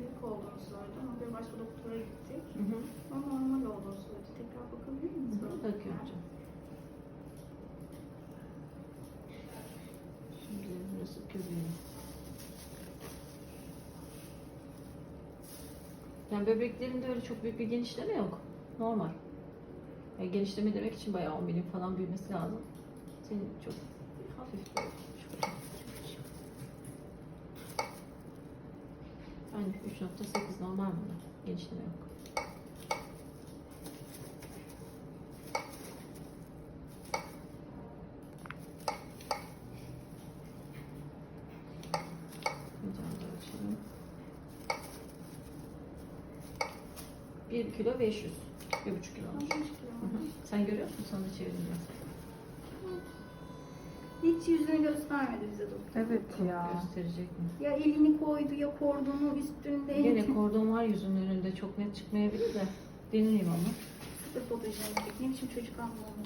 bebek olduğunu söyledi ama bir başka doktora gittik. Hı hı. Ama normal olduğunu söyledi. Tekrar bakabilir miyiz? Bakıyorum hocam. Şimdi burası göbeğim. Yani böbreklerinde öyle çok büyük bir genişleme yok. Normal. Yani genişleme demek için bayağı 10 milim falan büyümesi lazım. Senin çok hafif Yani 3.8 normal bunda. Genişleme yok. 1 kilo 500. 1,5 kilo olmuş. Hı hı. Sen görüyor musun? Sana çevirdim. Hiç yüzünü göstermedi bize doktor. Evet ya. Gösterecek mi? Ya elini koydu ya kordonu üstünde. Gene kordon var yüzünün önünde. Çok net çıkmayabilir de. Deneyeyim ama. Sıfır fotojenik. Ne biçim çocuk anlamı.